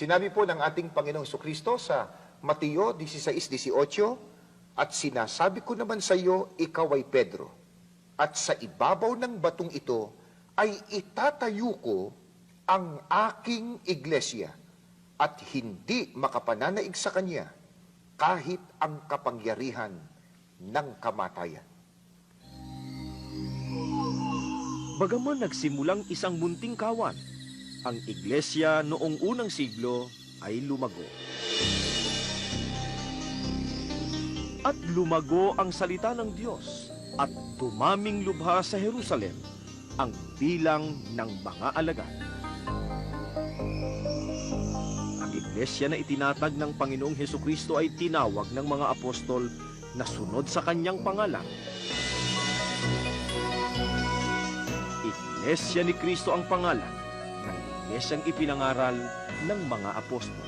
Sinabi po ng ating Panginoong Kristo sa Mateo 16:18, at sinasabi ko naman sa iyo, ikaw ay Pedro, at sa ibabaw ng batong ito ay itatayo ko ang aking iglesia at hindi makapananaig sa kanya kahit ang kapangyarihan ng kamatayan. Bagaman nagsimulang isang munting kawan, ang iglesia noong unang siglo ay lumago. At lumago ang salita ng Diyos at dumaming lubha sa Jerusalem ang bilang ng mga alagad. Ang iglesia na itinatag ng Panginoong Heso Kristo ay tinawag ng mga apostol na sunod sa kanyang pangalan. Iglesia ni Kristo ang pangalan ng iglesyang ipinangaral ng mga apostol.